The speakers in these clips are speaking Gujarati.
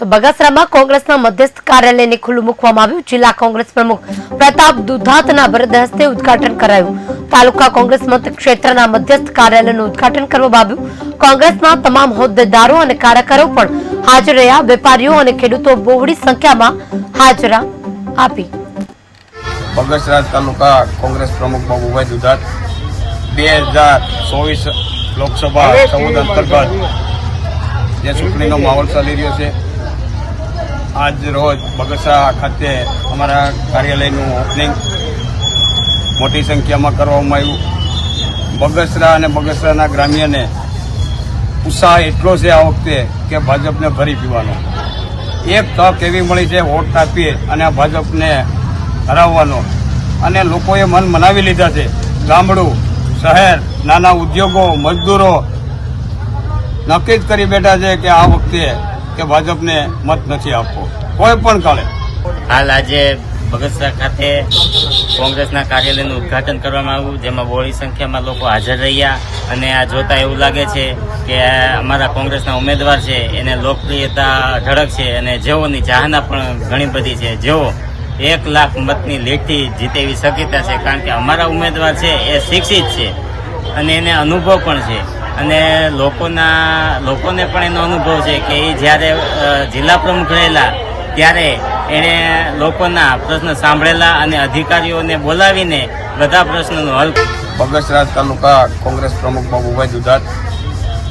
તો બગસરામાં કોંગ્રેસના મધ્યસ્થ કાર્યાલયને ખુલ્લું મૂકવામાં આવ્યું. જિલ્લા કોંગ્રેસ પ્રમુખ પ્રતાપ દુધાતના વરદ હસ્તે ઉદ્ઘાટન કરાયું. તાલુકા કોંગ્રેસ ક્ષેત્રના મધ્યસ્થ કાર્યાલયનું ઉદઘાટન કરવામાં આવ્યું. કોંગ્રેસના તમામ હોદ્દેદારો અને કાર્યકરો પણ હાજર રહ્યા. વેપારીઓ અને ખેડૂતો બહોળી સંખ્યામાં હાજરા આપી. બગસરા તાલુકા કોંગ્રેસ પ્રમુખ બાબુભાઈ દુધાત બે હજાર ચોવીસ લોકસભા ચૌદ અંતર્ગત જે ચૂંટણીનો માહોલ ચાલી રહ્યો છે. આજ રોજ બગસરા ખાતે અમારા કાર્યાલયનું ઓપનિંગ મોટી સંખ્યામાં કરવામાં આવ્યું. બગસરા અને બગસરાના ગ્રામ્યને ઉત્સાહ એટલો છે આ વખતે કે ભાજપને ભરી પીવાનો. એક તક એવી મળી છે, વોટ આપીએ અને ભાજપને હરાવવાનો. અને લોકોએ મન મનાવી લીધા છે. ગામડું, શહેર, નાના ઉદ્યોગો, મજદૂરો નક્કી જ કરી બેઠા છે કે આ વખતે કે ભાજપને મત નથી આપવો. કોઈ પણ કાળે. હાલ આજે બગસરા ખાતે કોંગ્રેસના કાર્યાલયનું ઉદ્ઘાટન કરવામાં આવ્યું, જેમાં બોળી સંખ્યામાં લોકો હાજર રહ્યા અને આ જોતા એવું લાગે છે કે અમારા કોંગ્રેસના ઉમેદવાર છે, એને લોકપ્રિયતા ઢળક છે અને જેઓની ચાહના પણ ઘણી બધી છે. જેઓ એક લાખ મતની લીડથી જીતે એવી શક્યતા છે, કારણ કે અમારા ઉમેદવાર છે, એ શિક્ષિત છે અને એને અનુભવ પણ છે. અને લોકોના લોકોને પણ એનો અનુભવ છે કે એ જ્યારે જિલ્લા પ્રમુખ રહેલા ત્યારે એણે લોકોના પ્રશ્ન સાંભળેલા અને અધિકારીઓને બોલાવીને બધા પ્રશ્નોનો હલ બગસરા તાલુકા કોંગ્રેસ પ્રમુખ બાબુભાઈ દુધાત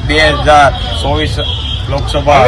બે હજાર ચોવીસ લોકસભા